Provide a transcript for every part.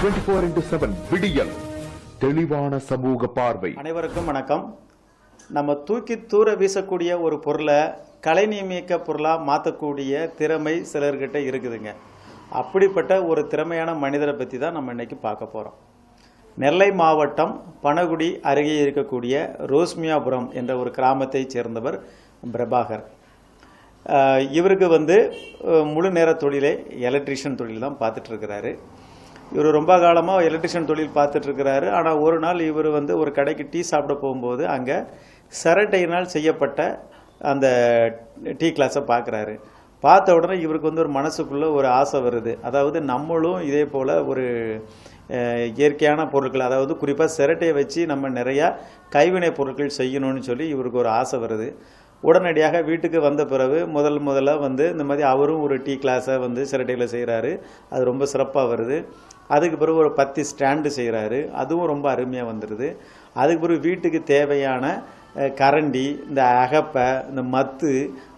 Twenty four into seven விடியல். தெளிவான சமூக பார்வை. அனைவருக்கும் வணக்கம். நம்ம தூக்கி தூர வீசக்கூடிய ஒரு பொருளை கலை நியமிக்க பொருளாக மாற்றக்கூடிய திறமை சிலர்கிட்ட இருக்குதுங்க. அப்படிப்பட்ட ஒரு திறமையான மனிதரை பற்றி தான் நம்ம இன்னைக்கு பார்க்க போகிறோம் நெல்லை மாவட்டம் பனகுடி அருகே இருக்கக்கூடிய ரோஸ்மியாபுரம் என்ற ஒரு கிராமத்தைச் சேர்ந்தவர் பிரபாகர். இவருக்கு வந்து முழு நேர தொழிலே எலக்ட்ரிஷியன் தொழில் தான் பார்த்துட்டு இருக்கிறாரு. இவர் ரொம்ப காலமாக எலக்ட்ரிஷியன் தொழில் பார்த்துட்டு இருக்கிறாரு ஆனால் ஒரு நாள் இவர் வந்து ஒரு கடைக்கு டீ சாப்பிட போகும்போது அங்கே சரட்டையினால் செய்யப்பட்ட அந்த டீ கிளாஸை பார்க்குறாரு பார்த்த உடனே இவருக்கு வந்து ஒரு மனசுக்குள்ளே ஒரு ஆசை வருது. அதாவது நம்மளும் இதே போல் ஒரு இயற்கையான பொருட்கள் அதாவது குறிப்பாக சிரட்டையை வச்சு நம்ம நிறையா கைவினை பொருட்கள் செய்யணும்னு சொல்லி இவருக்கு ஒரு ஆசை வருது. உடனடியாக வீட்டுக்கு வந்த பிறகு முதல் முதல்ல வந்து இந்த மாதிரி அவரும் ஒரு டீ கிளாஸை வந்து சிரட்டையில் செய்கிறாரு அது ரொம்ப சிறப்பாக வருது. அதுக்கு பிறகு ஒரு பத்தி ஸ்டாண்டு செய்கிறாரு அதுவும் ரொம்ப அருமையாக வந்துடுது அதுக்கு பிறகு வீட்டுக்கு தேவையான கரண்டி இந்த அகப்பை இந்த மத்து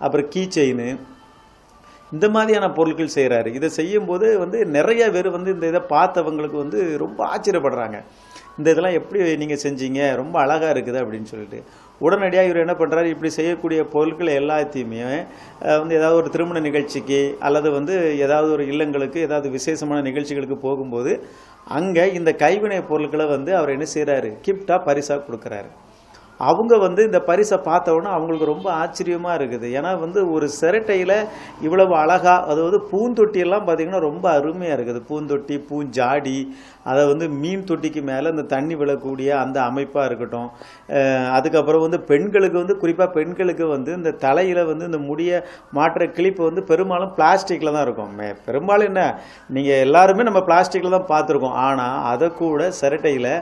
அப்புறம் கீ செயின் இந்த மாதிரியான பொருட்கள் செய்கிறாரு இதை செய்யும்போது வந்து நிறைய பேர் வந்து இந்த இதை பார்த்தவங்களுக்கு வந்து ரொம்ப ஆச்சரியப்படுறாங்க. இந்த இதெல்லாம் எப்படி நீங்கள் செஞ்சீங்க? ரொம்ப அழகாக இருக்குது அப்படின்னு சொல்லிட்டு. உடனடியாக இவர் என்ன பண்ணுறாரு இப்படி செய்யக்கூடிய பொருட்கள் எல்லாத்தையுமே வந்து ஏதாவது ஒரு திருமண நிகழ்ச்சிக்கு அல்லது வந்து ஏதாவது ஒரு இல்லங்களுக்கு ஏதாவது விசேஷமான நிகழ்ச்சிகளுக்கு போகும்போது அங்கே இந்த கைவினை பொருட்களை வந்து அவர் என்ன செய்கிறாரு கிஃப்டாக பரிசாக கொடுக்குறாரு. அவங்க வந்து இந்த பரிசை பார்த்தவொன்னே அவங்களுக்கு ரொம்ப ஆச்சரியமாக இருக்குது. ஏன்னா வந்து ஒரு சிரட்டையில் இவ்வளவு அழகாக அதாவது பூந்தொட்டியெல்லாம் பார்த்தீங்கன்னா ரொம்ப அருமையாக இருக்குது. பூந்தொட்டி பூஞ்சாடி அதை வந்து மீன் தொட்டிக்கு மேலே இந்த தண்ணி விழக்கூடிய அந்த அமைப்பாக இருக்கட்டும். அதுக்கப்புறம் வந்து பெண்களுக்கு வந்து குறிப்பாக பெண்களுக்கு வந்து இந்த தலையில் வந்து இந்த முடிய மாற்ற கிளிப்பு வந்து பெரும்பாலும் பிளாஸ்டிக்கில் தான் இருக்கும். பெரும்பாலும் என்ன? நீங்கள் எல்லாருமே நம்ம பிளாஸ்டிக்கில் தான் பார்த்துருக்கோம். ஆனால் அதை கூட சிரட்டையில்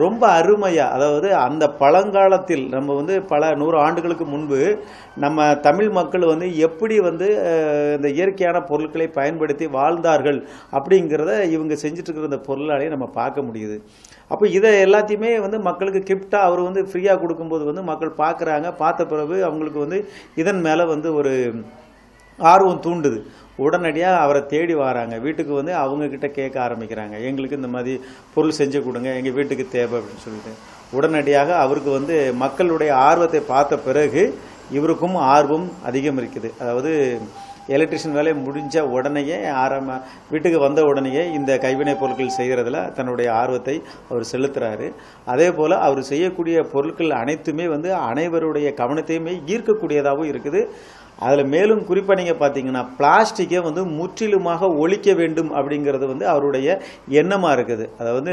ரொம்ப அருமையாக அதாவது அந்த பழங்கால பழங்காலத்தில் நம்ம வந்து பல நூறு ஆண்டுகளுக்கு முன்பு நம்ம தமிழ் மக்கள் வந்து எப்படி வந்து இந்த இயற்கையான பொருட்களை பயன்படுத்தி வாழ்ந்தார்கள் அப்படிங்கிறத இவங்க செஞ்சிட்ருக்கிற இந்த பொருளாலே நம்ம பார்க்க முடியுது. அப்போ இதை எல்லாத்தையுமே வந்து மக்களுக்கு கிஃப்டாக அவர் வந்து ஃப்ரீயாக கொடுக்கும்போது வந்து மக்கள் பார்க்குறாங்க. பார்த்த பிறகு அவங்களுக்கு வந்து இதன் மேலே வந்து ஒரு ஆர்வம் தூண்டுது. உடனடியாக அவரை தேடி வராங்க. வீட்டுக்கு வந்து அவங்கக்கிட்ட கேட்க ஆரம்பிக்கிறாங்க. எங்களுக்கு இந்த மாதிரி பொருள் செஞ்சு கொடுங்க. எங்கள் வீட்டுக்கு தேவை அப்படின்னு சொல்லிட்டு. உடனடியாக அவருக்கு வந்து மக்களுடைய ஆர்வத்தை பார்த்த பிறகு இவருக்கும் ஆர்வம் அதிகம் இருக்குது. அதாவது எலக்ட்ரிஷியன் வேலை முடிஞ்ச உடனேயே ஆரம்ப வீட்டுக்கு வந்த உடனேயே இந்த கைவினைப் பொருட்கள் செய்கிறதுல தன்னுடைய ஆர்வத்தை அவர் செலுத்துகிறாரு அதே போல் அவர் செய்யக்கூடிய பொருட்கள் அனைத்துமே வந்து அனைவருடைய கவனத்தையுமே ஈர்க்கக்கூடியதாகவும் இருக்குது. அதில் மேலும் குறிப்பாக நீங்கள் பார்த்தீங்கன்னா பிளாஸ்டிக்கை வந்து முற்றிலுமாக ஒழிக்க வேண்டும் அப்படிங்கிறது வந்து அவருடைய எண்ணமாக இருக்குது. அதாவது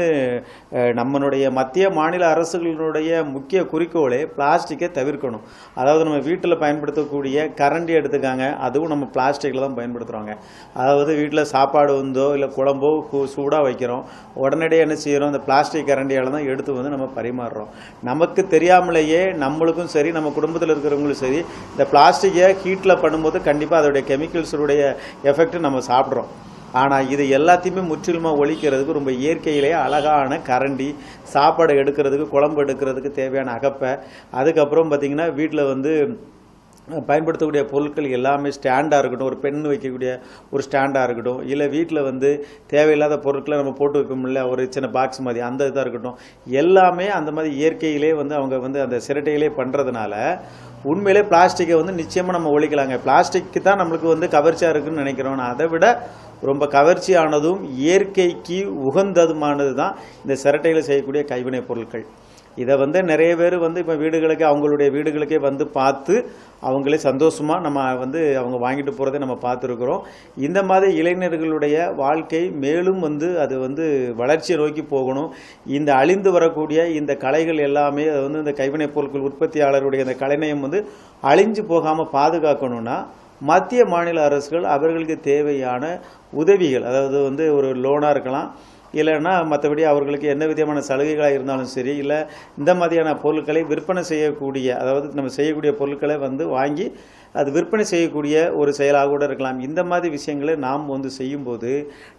நம்மளுடைய மத்திய மாநில அரசுகளினுடைய முக்கிய குறிக்கோளே பிளாஸ்டிக்கை தவிர்க்கணும். அதாவது நம்ம வீட்டில் பயன்படுத்தக்கூடிய கரண்டி எடுத்துக்காங்க அதுவும் நம்ம பிளாஸ்டிக்கில் தான் பயன்படுத்துகிறோங்க அதாவது வீட்டில் சாப்பாடு வந்தோ இல்லை குழம்போ சூடாக வைக்கிறோம். உடனடியாக என்ன செய்கிறோம் அந்த பிளாஸ்டிக் கரண்டியால் தான் எடுத்து வந்து நம்ம பரிமாறுறோம். நமக்கு தெரியாமலேயே நம்மளுக்கும் சரி நம்ம குடும்பத்தில் இருக்கிறவங்களும் சரி இந்த பிளாஸ்டிக்கை ஹீட்டில் பண்ணும்போது கண்டிப்பாக அதோடைய கெமிக்கல்ஸுடைய எஃபெக்ட் நம்ம சாப்பிட்றோம். ஆனால் இது எல்லாத்தையுமே முற்றிலுமாக ஒழிக்கிறதுக்கு ரொம்ப இயற்கையிலேயே அழகான கரண்டி சாப்பாடு எடுக்கிறதுக்கு குழம்பு எடுக்கிறதுக்கு தேவையான அகப்பை. அதுக்கப்புறம் பார்த்திங்கன்னா வீட்டில் வந்து பயன்படுத்தக்கூடிய பொருட்கள் எல்லாமே ஸ்டாண்டாக இருக்கட்டும். ஒரு பெண் வைக்கக்கூடிய ஒரு ஸ்டாண்டாக இருக்கட்டும். இல்லை வீட்டில் வந்து தேவையில்லாத பொருட்களை நம்ம போட்டு வைப்போம்ல ஒரு சின்ன பாக்ஸ் மாதிரி அந்த இதாக இருக்கட்டும். எல்லாமே அந்த மாதிரி இயற்கையிலே வந்து அவங்க வந்து அந்த சிரட்டையிலே பண்ணுறதுனால உண்மையிலே பிளாஸ்டிக்கை வந்து நிச்சயமாக நம்ம ஒழிக்கலாங்க. பிளாஸ்டிக்கு தான் நம்மளுக்கு வந்து கவர்ச்சியாக இருக்குன்னு நினைக்கிறோம். அதை விட ரொம்ப கவர்ச்சியானதும் இயற்கைக்கு உகந்ததுமானது தான் இந்த சிரட்டையில் செய்யக்கூடிய கைவினைப் பொருட்கள். இதை வந்து நிறைய பேர் வந்து இப்போ வீடுகளுக்கே அவங்களுடைய வீடுகளுக்கே வந்து பார்த்து அவங்களே சந்தோஷமாக நம்ம வந்து அவங்க வாங்கிட்டு போகிறதை நம்ம பார்த்துருக்குறோம். இந்த மாதிரி இளைஞர்களுடைய வாழ்க்கை மேலும் வந்து அது வந்து வளர்ச்சியை நோக்கி போகணும். இந்த அழிந்து வரக்கூடிய இந்த கலைகள் எல்லாமே அது வந்து இந்த கைவினைப் பொருட்கள் உற்பத்தியாளருடைய இந்த கலைநயம் வந்து அழிஞ்சு போகாமல் பாதுகாக்கணும்னா மத்திய மாநில அரசுகள் அவர்களுக்கு தேவையான உதவிகள் அதாவது வந்து ஒரு லோனாக இருக்கலாம் இல்லைன்னா மற்றபடி அவர்களுக்கு என்ன விதமான சலுகைகளாக இருந்தாலும் சரி இல்லை இந்த மாதிரியான பொருட்களை விற்பனை செய்யக்கூடிய அதாவது நம்ம செய்யக்கூடிய பொருட்களை வந்து வாங்கி அது விற்பனை செய்யக்கூடிய ஒரு செயலாக கூட இருக்கலாம். இந்த மாதிரி விஷயங்களை நாம் வந்து செய்யும்போது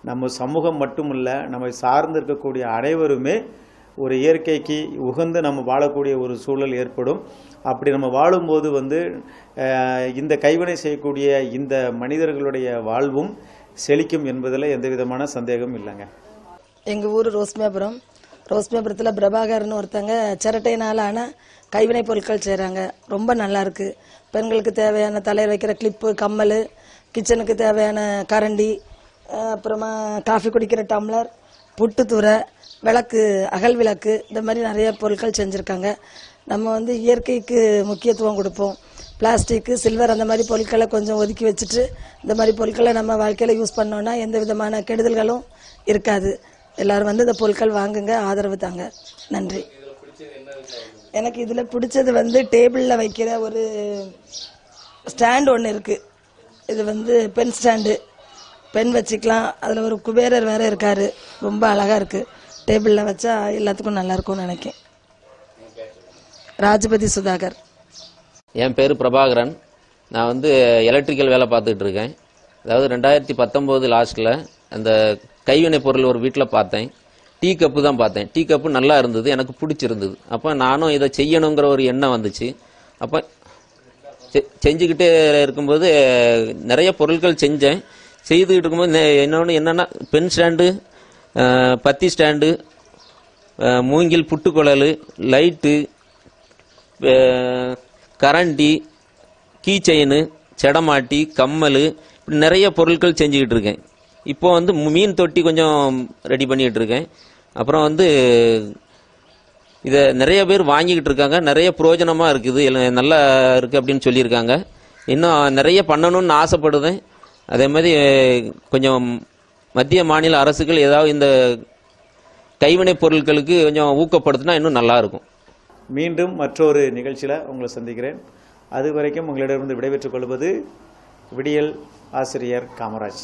நம்ம சமூகம் மட்டுமில்லை நம்மை சார்ந்து இருக்கக்கூடிய அனைவருமே ஒரு இயற்கைக்கு உகந்து நம்ம வாழக்கூடிய ஒரு சூழல் ஏற்படும். அப்படி நம்ம வாழும்போது வந்து இந்த கைவினை செய்யக்கூடிய இந்த மனிதர்களுடைய வாழ்வும் செழிக்கும் என்பதில் எந்த விதமான சந்தேகமும் இல்லைங்க. எங்கள் ஊர் ரோஸ்மியாபுரம். ரோஸ்மியாபுரத்தில் பிரபாகர்னு ஒருத்தங்க சிரட்டையினால் ஆன கைவினைப் பொருட்கள் செய்கிறாங்க ரொம்ப நல்லாயிருக்கு பெண்களுக்கு தேவையான தலையில் வைக்கிற கிளிப்பு கம்மல் கிச்சனுக்கு தேவையான கரண்டி அப்புறமா காஃபி குடிக்கிற டம்ளர் புட்டுத்தூரை விளக்கு அகல் விளக்கு இந்த மாதிரி நிறைய பொருட்கள் செஞ்சுருக்காங்க. நம்ம வந்து இயற்கைக்கு முக்கியத்துவம் கொடுப்போம். பிளாஸ்டிக்கு சில்வர் அந்த மாதிரி பொருட்களை கொஞ்சம் ஒதுக்கி வச்சுட்டு இந்த மாதிரி பொருட்களை நம்ம வாழ்க்கையில் யூஸ் பண்ணோன்னா எந்த விதமான கெடுதல்களும் இருக்காது. எல்லாரும் வந்து இந்த பொருட்கள் வாங்குங்க ஆதரவு தாங்க. நன்றி. எனக்கு இதில் பிடிச்சது வந்து டேபிளில் வைக்கிற ஒரு ஸ்டாண்ட் ஒன்று இருக்குது இது வந்து பென் ஸ்டாண்டு. பென் வச்சுக்கலாம். அதில் ஒரு குபேரர் வேறு இருக்கார். ரொம்ப அழகாக இருக்குது டேபிளில் வச்சா எல்லாத்துக்கும் நல்லாயிருக்கும்னு நினைக்கேன். நினைக்கிறேன் ராஜபதி சுதாகர். என் பேர் பிரபாகரன். நான் வந்து எலக்ட்ரிக்கல் வேலை பார்த்துட்டு இருக்கேன். அதாவது ரெண்டாயிரத்தி பத்தொம்போது லாஸ்ட்டில் அந்த கைவினை பொருள் ஒரு வீட்டில் பார்த்தேன். டீ கப்பு தான் பார்த்தேன். டீ கப்பு நல்லா இருந்தது எனக்கு பிடிச்சிருந்தது. அப்போ நானும் இதை செய்யணுங்கிற ஒரு எண்ணம் வந்துச்சு. அப்போ செ- செஞ்சுக்கிட்டே இருக்கும்போது நிறைய பொருட்கள் செஞ்சேன். செய்துக்கிட்டு இருக்கும்போது நெ- இன்னொன்று என்னென்னா பென் ஸ்டாண்டு பத்தி ஸ்டாண்டு மூங்கில் புட்டுக்குழல் லைட்டு கரண்டி கீ செயின் செடமாட்டி கம்மல் இப்படி நிறைய பொருட்கள் செஞ்சுக்கிட்டு இருக்கேன். இப்போ வந்து மீன் தொட்டி கொஞ்சம் ரெடி பண்ணிக்கிட்டு இருக்கேன் அப்புறம் வந்து இதை நிறைய பேர் வாங்கிக்கிட்டு இருக்காங்க நிறைய பிரயோஜனமாக இருக்குது. நல்லா இருக்குது அப்படின்னு சொல்லியிருக்காங்க. இன்னும் நிறைய பண்ணணும்னு ஆசைப்படுதேன் அதே மாதிரி கொஞ்சம் மத்திய மாநில அரசுகள் ஏதாவது இந்த கைவினைப் பொருட்களுக்கு கொஞ்சம் ஊக்கப்படுத்தினா இன்னும் நல்லா இருக்கும். மீண்டும் மற்றொரு நிகழ்ச்சியில் உங்களை சந்திக்கிறேன். அது வரைக்கும் உங்களிடமிருந்து விடைபெற்றுக் கொள்வது விடியல் ஆசிரியர் காமராஜ்.